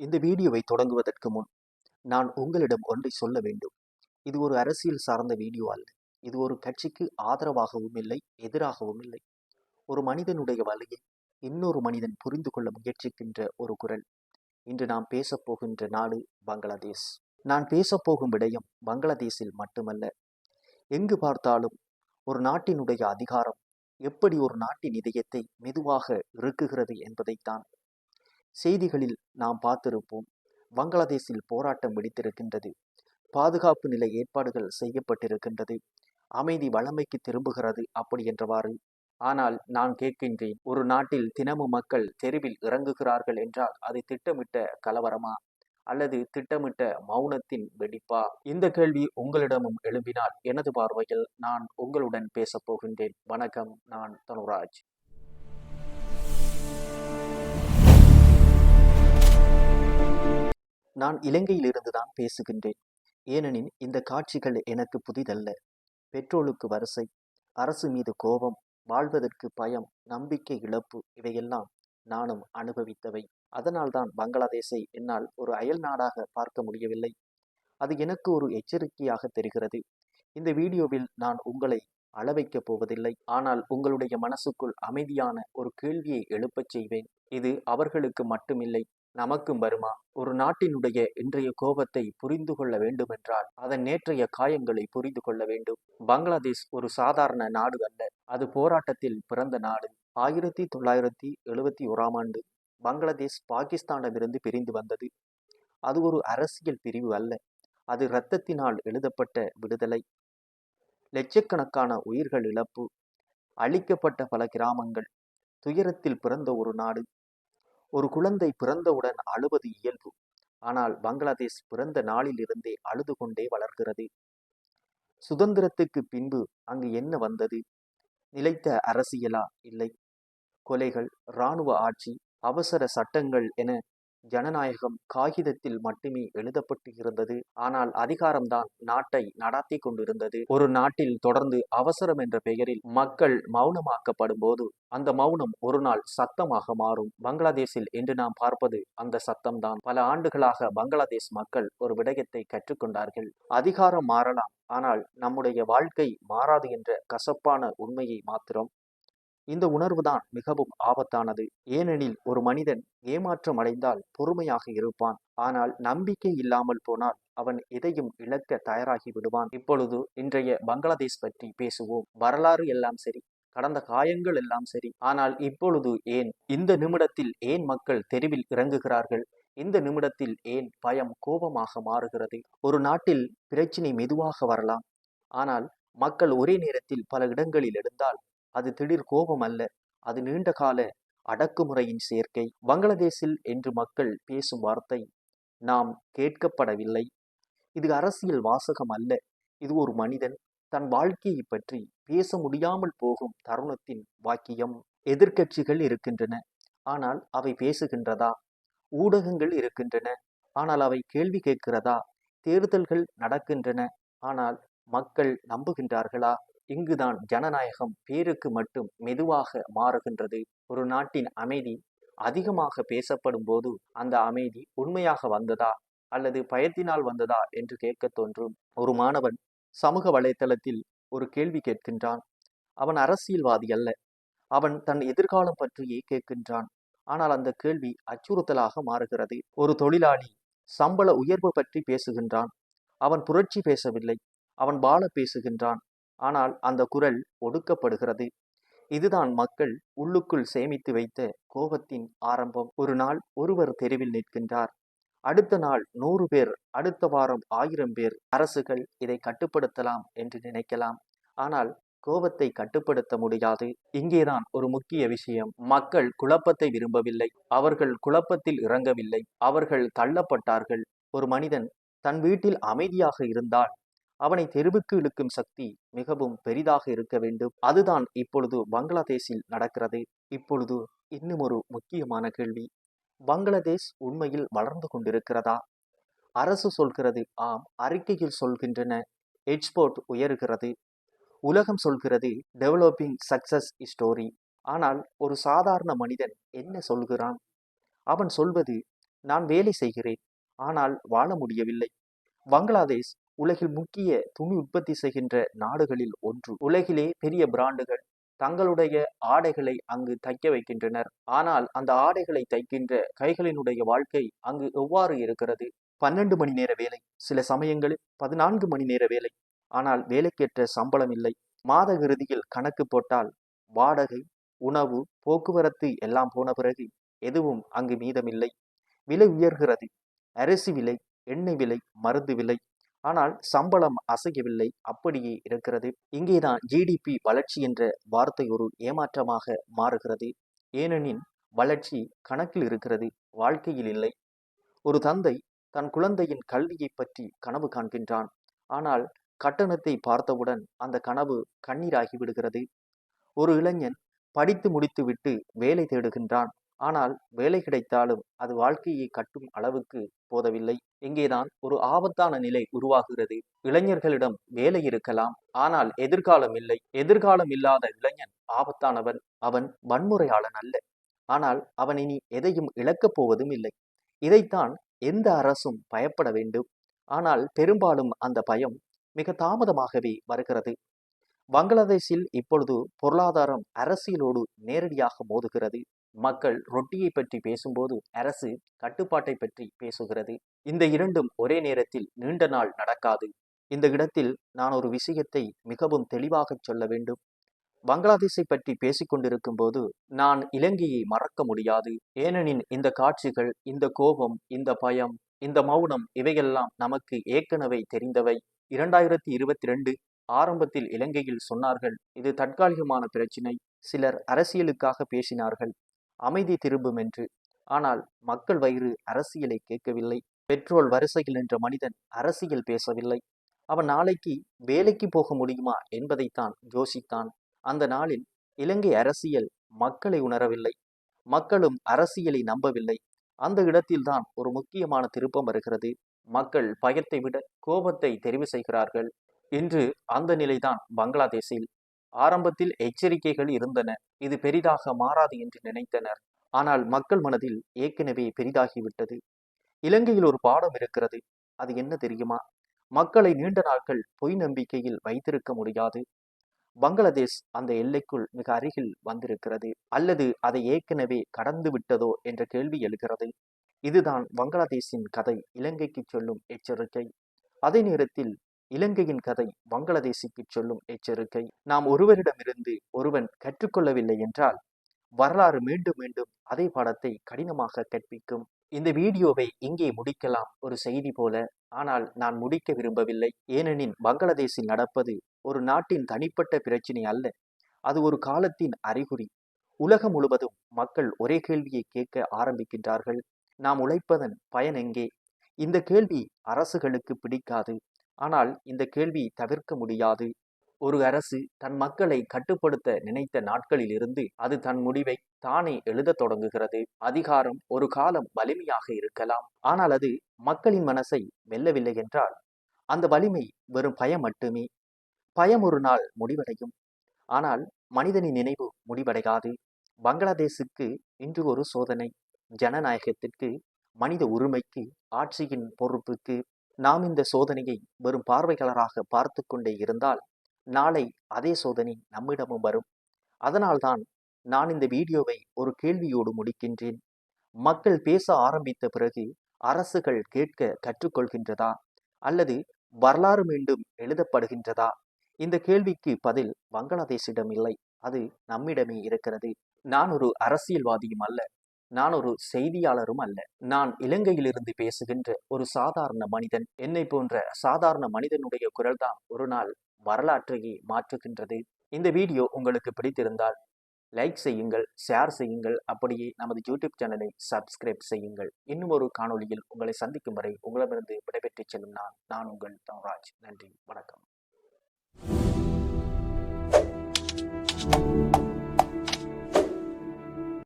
இந்த வீடியோவை தொடங்குவதற்கு முன் நான் உங்களிடம் ஒன்றை சொல்ல வேண்டும். இது ஒரு அரசியல் சார்ந்த வீடியோ அல்ல. இது ஒரு கட்சிக்கு ஆதரவாகவும் இல்லை எதிராகவும் இல்லை. ஒரு மனிதனுடைய வழியை இன்னொரு மனிதன் புரிந்து கொள்ள முயற்சிக்கின்ற ஒரு குரல். இன்று நாம் பேசப்போகின்ற நாடு பங்களாதேஷ். நான் பேசப்போகும் விடயம் பங்களாதேஷில் மட்டுமல்ல. எங்கு பார்த்தாலும் ஒரு நாட்டினுடைய அதிகாரம் எப்படி ஒரு நாட்டின் இதயத்தை மெதுவாக இறுக்குகிறது என்பதைத்தான் செய்திகளில் நாம் பார்த்திருப்போம் வங்களாதேசில் போராட்டம் வெடித்திருக்கின்றது பாதுகாப்பு நிலை ஏற்பாடுகள் செய்யப்பட்டிருக்கின்றது அமைதி வளமைக்கு திரும்புகிறது அப்படி என்றவாறு. ஆனால் நான் கேட்கின்றேன் ஒரு நாட்டில் தினமும் மக்கள் தெருவில் இறங்குகிறார்கள் என்றால் அது திட்டமிட்ட கலவரமா? அல்லது திட்டமிட்ட மௌனத்தின் வெடிப்பா? இந்த கேள்வி உங்களிடமும் எழும்பினால் எனது பார்வையில் நான் உங்களுடன் பேசப் போகின்றேன். வணக்கம் நான் தனுராஜ். நான் இலங்கையிலிருந்து தான் பேசுகின்றேன். ஏனெனில் இந்த காட்சிகள் எனக்கு புதிதல்ல. பெட்ரோலுக்கு வரிசை அரசு மீது கோபம் வாழ்வதற்கு பயம் நம்பிக்கை இழப்பு இவையெல்லாம் நானும் அனுபவித்தவை. அதனால்தான் பங்களாதேஷை என்னால் ஒரு அயல் நாடாக பார்க்க முடியவில்லை. அது எனக்கு ஒரு எச்சரிக்கையாக தெரிகிறது. இந்த வீடியோவில் நான் உங்களை அளவைக்கப் போவதில்லை. ஆனால் உங்களுடைய மனசுக்குள் அமைதியான ஒரு கேள்வியை எழுப்பச் செய்வேன். இது அவர்களுக்கு மட்டுமில்லை. நமக்கும் வருமா? ஒரு நாட்டினுடைய இன்றைய கோபத்தை புரிந்து கொள்ள வேண்டுமென்றால் அதன் நேற்றைய காயங்களை புரிந்து கொள்ள வேண்டும். பங்களாதேஷ் ஒரு சாதாரண நாடு அல்ல. அது போராட்டத்தில் பிறந்த நாடு. ஆயிரத்தி தொள்ளாயிரத்தி எழுபத்தி ஓராம் ஆண்டு பங்களாதேஷ் பாகிஸ்தானிலிருந்து பிரிந்து வந்தது. அது ஒரு அரசியல் பிரிவு அல்ல. அது இரத்தத்தினால் எழுதப்பட்ட விடுதலை. லட்சக்கணக்கான உயிர்கள் இழப்பு. அழிக்கப்பட்ட பல கிராமங்கள். துயரத்தில் பிறந்த ஒரு நாடு. ஒரு குழந்தை பிறந்தவுடன் அழுவது இயல்பு. ஆனால் பங்களாதேஷ் பிறந்த நாளிலிருந்தே அழுது கொண்டே வளர்கிறது. சுதந்திரத்துக்கு பின்பு அங்கு என்ன வந்தது? நிலைத்த அரசியலா? இல்லை. கொலைகள் இராணுவ ஆட்சி அவசர சட்டங்கள் என ஜனநாயகம் காகிதத்தில் மட்டுமே எழுதப்பட்டு இருந்தது ஆனால் அதிகாரம்தான் நாட்டை நடாத்தி கொண்டிருந்தது. ஒரு நாட்டில் தொடர்ந்து அவசரம் என்ற பெயரில் மக்கள் மௌனமாக்கப்படும் போது அந்த மௌனம் ஒரு நாள் சத்தமாக மாறும். பங்களாதேஷில் என்று நாம் பார்ப்பது அந்த சத்தம்தான். பல ஆண்டுகளாக பங்களாதேஷ் மக்கள் ஒரு விடயத்தை கற்றுக்கொண்டார்கள். அதிகாரம் மாறலாம். ஆனால் நம்முடைய வாழ்க்கை மாறாது என்ற கசப்பான உண்மையை மாத்திரம் இந்த உணர்வுதான் மிகவும் ஆபத்தானது. ஏனெனில் ஒரு மனிதன் ஏமாற்றம் அடைந்தால் பொறுமையாக இருப்பான். ஆனால் நம்பிக்கை இல்லாமல் போனால் அவன் எதையும் இழக்க தயாராகி விடுவான். இப்பொழுது இன்றைய பங்களாதேஷ் பற்றி பேசுவோம். வரலாறு எல்லாம் சரி கடந்த காயங்கள் எல்லாம் சரி. ஆனால் இப்பொழுது ஏன்? இந்த நிமிடத்தில் ஏன் மக்கள் தெருவில் இறங்குகிறார்கள்? இந்த நிமிடத்தில் ஏன் பயம் கோபமாக மாறுகிறது? ஒரு நாட்டில் பிரச்சினை மெதுவாக வரலாம். ஆனால் மக்கள் ஒரே நேரத்தில் பல இடங்களில் எழுந்தால் அது திடீர் கோபம் அல்ல அது நீண்ட கால அடக்குமுறையின் சேர்க்கை. பங்களாதேஷில் என்று மக்கள் பேசும் வார்த்தை நாம் கேட்கப்படவில்லை. இது அரசியல் வாசகம் அல்ல இது ஒரு மனிதன் தன் வாழ்க்கையை பற்றி பேச முடியாமல் போகும் தருணத்தின் வாக்கியம். எதிர்க்கட்சிகள் இருக்கின்றன ஆனால் அவை பேசுகின்றதா? ஊடகங்கள் இருக்கின்றன ஆனால் அவை கேள்வி கேட்கிறதா? தேர்தல்கள் நடக்கின்றன ஆனால் மக்கள் நம்புகின்றார்களா? இங்குதான் ஜனநாயகம் பேருக்கு மட்டும் மெதுவாக மாறுகின்றது. ஒரு நாட்டின் அமைதி அதிகமாக பேசப்படும் போது அந்த அமைதி உண்மையாக வந்ததா? அல்லது பயத்தினால் வந்ததா? என்று கேட்க தோன்றும். ஒரு மாணவன் சமூக வலைத்தளத்தில் ஒரு கேள்வி கேட்கின்றான். அவன் அரசியல்வாதி அல்ல. அவன் தன் எதிர்காலம் பற்றியே கேட்கின்றான். ஆனால் அந்த கேள்வி அச்சுறுத்தலாக மாறுகிறது. ஒரு தொழிலாளி சம்பள உயர்வு பற்றி பேசுகின்றான். அவன் புரட்சி பேசவில்லை. அவன் வாழ பேசுகின்றான். ஆனால் அந்த குரல் ஒடுக்கப்படுகிறது. இதுதான் மக்கள் உள்ளுக்குள் சேமித்து வைத்த கோபத்தின் ஆரம்பம். ஒரு நாள் ஒருவர் தெருவில் நிற்கின்றார். அடுத்த நாள் நூறு பேர் அடுத்த வாரம் ஆயிரம் பேர் அரசுகள் இதை கட்டுப்படுத்தலாம் என்று நினைக்கலாம். ஆனால் கோபத்தை கட்டுப்படுத்த முடியாது. இங்கேதான் ஒரு முக்கிய விஷயம். மக்கள் குழப்பத்தை விரும்பவில்லை. அவர்கள் குழப்பத்தில் இறங்கவில்லை. அவர்கள் தள்ளப்பட்டார்கள். ஒரு மனிதன் தன் வீட்டில் அமைதியாக இருந்தால் அவனை தெருவுக்கு இழுக்கும் சக்தி மிகவும் பெரிதாக இருக்க வேண்டும். அதுதான் இப்பொழுது பங்களாதேஷில் நடக்கிறது. இப்பொழுது இன்னும் ஒரு முக்கியமான கேள்வி. பங்களாதேஷ் உண்மையில் வளர்ந்து கொண்டிருக்கிறதா? அரசு சொல்கிறது ஆம் அறிக்கையில் சொல்கின்றன. எக்ஸ்போர்ட் உயர்கிறது. உலகம் சொல்கிறது டெவலப்பிங் சக்சஸ் ஸ்டோரி ஆனால் ஒரு சாதாரண மனிதன் என்ன சொல்கிறான்? அவன் சொல்வது நான் வேலை செய்கிறேன். ஆனால் வாழ முடியவில்லை. பங்களாதேஷ் உலகில் முக்கிய துணி உற்பத்தி செய்கின்ற நாடுகளில் ஒன்று. உலகிலே பெரிய பிராண்டுகள் தங்களுடைய ஆடைகளை அங்கு தைக்க வைக்கின்றனர். ஆனால் அந்த ஆடைகளை தைக்கின்ற கைகளினுடைய வாழ்க்கை அங்கு எவ்வாறு இருக்கிறது? பன்னெண்டு மணி நேர வேலை சில சமயங்களில் பதினான்கு மணி நேர வேலை. ஆனால் வேலைக்கேற்ற சம்பளம் இல்லை. மாத இறுதியில் கணக்கு போட்டால் வாடகை உணவு போக்குவரத்து எல்லாம் போன பிறகு எதுவும் அங்கு மீதமில்லை. விலை உயர்கிறது. அரிசி விலை எண்ணெய் விலை மருந்து விலை ஆனால் சம்பளம் அசையவில்லை. அப்படியே இருக்கிறது. இங்கேதான் ஜிடிபி வளர்ச்சி என்ற வார்த்தை ஒரு ஏமாற்றமாக மாறுகிறது. ஏனெனில் வளர்ச்சி கணக்கில் இருக்கிறது. வாழ்க்கையில் இல்லை. ஒரு தந்தை தன் குழந்தையின் கல்வியை பற்றி கனவு காண்கின்றான். ஆனால் கட்டணத்தை பார்த்தவுடன் அந்த கனவு கண்ணீராகி விடுகிறது. ஒரு இளைஞன் படித்து முடித்துவிட்டு வேலை தேடுகின்றான். ஆனால் வேலை கிடைத்தாலும் அது வாழ்க்கையை கட்டும் அளவுக்கு போதவில்லை. இங்கேதான் ஒரு ஆபத்தான நிலை உருவாகிறது. இளைஞர்களிடம் வேலை இருக்கலாம். ஆனால் எதிர்காலம் இல்லை. எதிர்காலம் இல்லாத இளைஞன் ஆபத்தானவன். அவன் வன்முறையாளன் அல்ல. ஆனால் அவன் இனி எதையும் இழக்கப் போவதும் இல்லை. இதைத்தான் எந்த அரசும் பயப்பட வேண்டும். ஆனால் பெரும்பாலும் அந்த பயம் மிக தாமதமாகவே வருகிறது. பங்களாதேஷில் இப்பொழுது பொருளாதாரம் அரசியலோடு நேரடியாக மோதுகிறது. மக்கள் ரொட்டியை பற்றி பேசும்போது அரசு கட்டுப்பாட்டை பற்றி பேசுகிறது. இந்த இரண்டும் ஒரே நேரத்தில் நீண்ட நாள் நடக்காது. இந்த இடத்தில் நான் ஒரு விஷயத்தை மிகவும் தெளிவாக சொல்ல வேண்டும். பங்களாதேஷை பற்றி பேசிக்கொண்டிருக்கும் போது நான் இலங்கையை மறக்க முடியாது. ஏனெனில் இந்த காட்சிகள் இந்த கோபம் இந்த பயம் இந்த மௌனம் இவையெல்லாம் நமக்கு ஏற்கனவே தெரிந்தவை. இரண்டாயிரத்தி இருபத்தி ரெண்டு ஆரம்பத்தில் இலங்கையில் சொன்னார்கள் இது தற்காலிகமான பிரச்சினை. சிலர் அரசியலுக்காக பேசினார்கள். அமைதி திரும்பும் என்று ஆனால் மக்கள் வயிறு அரசியலை கேட்கவில்லை. பெட்ரோல் வரிசையில் நின்ற மனிதன் அரசியல் பேசவில்லை. அவன் நாளைக்கு வேலைக்கு போக முடியுமா என்பதைத்தான் யோசித்தான். அந்த நாளில் இலங்கை அரசியல் மக்களை உணரவில்லை. மக்களும் அரசியலை நம்பவில்லை. அந்த இடத்தில்தான் ஒரு முக்கியமான திருப்பம் வருகிறது. மக்கள் பயத்தை விட கோபத்தை தெரிவு செய்கிறார்கள். இன்று அந்த நிலைதான் பங்களாதேஷில். ஆரம்பத்தில் எச்சரிக்கைகள் இருந்தன. இது பெரிதாக மாறாது என்று நினைத்தனர். ஆனால் மக்கள் மனதில் ஏற்கனவே பெரிதாகிவிட்டது. இலங்கையில் ஒரு பாடம் இருக்கிறது. அது என்ன தெரியுமா? மக்களை நீண்ட நாட்கள் பொய் நம்பிக்கையில் வைத்திருக்க முடியாது. பங்களாதேஷ் அந்த எல்லைக்குள் மிக அருகில் வந்திருக்கிறது. அல்லது அதை ஏற்கனவே கடந்து விட்டதோ என்ற கேள்வி எழுகிறது. இதுதான் பங்களாதேஷின் கதை. இலங்கைக்கு சொல்லும் எச்சரிக்கை. அதே நேரத்தில் இலங்கையின் கதை வங்களாதேசிக்கு சொல்லும் எச்சரிக்கை. நாம் ஒருவரிடமிருந்து ஒருவன் கற்றுக்கொள்ளவில்லை என்றால் வரலாறு மீண்டும் மீண்டும் அதே பாடத்தை கடினமாக கற்பிக்கும். இந்த வீடியோவை இங்கே முடிக்கலாம். ஒரு செய்தி போல ஆனால் நான் முடிக்க விரும்பவில்லை. ஏனெனில் பங்களாதேஷில் நடப்பது ஒரு நாட்டின் தனிப்பட்ட பிரச்சினை அல்ல. அது ஒரு காலத்தின் அறிகுறி. உலகம் முழுவதும் மக்கள் ஒரே கேள்வியை கேட்க ஆரம்பிக்கின்றார்கள். நாம் உழைப்பதன் பயன் எங்கே? இந்த கேள்வி அரசுகளுக்கு பிடிக்காது. ஆனால் இந்த கேள்வி தவிர்க்க முடியாது. ஒரு அரசு தன் மக்களை கட்டுப்படுத்த நினைத்த நாட்களில் இருந்து அது தன் முடிவை தானே எழுதத் தொடங்குகிறது. அதிகாரம் ஒரு காலம் வலிமையாக இருக்கலாம். ஆனால் அது மக்களின் மனசை வெல்லவில்லை என்றால் அந்த வலிமை வெறும் பயம் மட்டுமே. பயம் ஒரு நாள் முடிவடையும். ஆனால் மனிதனின் நினைவு முடிவடையாது. பங்களாதேசுக்கு இன்று ஒரு சோதனை. ஜனநாயகத்திற்கு மனித உரிமைக்கு ஆட்சியின் பொறுப்புக்கு நாம் இந்த சோதனையை வெறும் பார்வையாளராக பார்த்து கொண்டே இருந்தால் நாளை அதே சோதனை நம்மிடமும் வரும். அதனால்தான் நான் இந்த வீடியோவை ஒரு கேள்வியோடு முடிக்கின்றேன். மக்கள் பேச ஆரம்பித்த பிறகு அரசுகள் கேட்க கற்றுக்கொள்கின்றதா? அல்லது வரலாறு மீண்டும் எழுதப்படுகின்றதா? இந்த கேள்விக்கு பதில் வங்களாதேசிடம் இல்லை. அது நம்மிடமே இருக்கிறது. நான் ஒரு அரசியல்வாதியும் அல்ல. நான் ஒரு செய்தியாளரும் அல்ல. நான் இலங்கையிலிருந்து பேசுகின்ற ஒரு சாதாரண மனிதன். என்னை போன்ற சாதாரண மனிதனுடைய குரல் தான் ஒரு நாள் வரலாற்றையே மாற்றுகின்றது. இந்த வீடியோ உங்களுக்கு பிடித்திருந்தால் லைக் செய்யுங்கள் ஷேர் செய்யுங்கள் அப்படியே நமது யூடியூப் சேனலை சப்ஸ்கிரைப் செய்யுங்கள். இன்னும் ஒரு காணொளியில் உங்களை சந்திக்கும் வரை உங்களிடமிருந்து விடைபெற்றுச் செல்லும் நான் நான் உங்கள் தவராஜ் நன்றி வணக்கம்.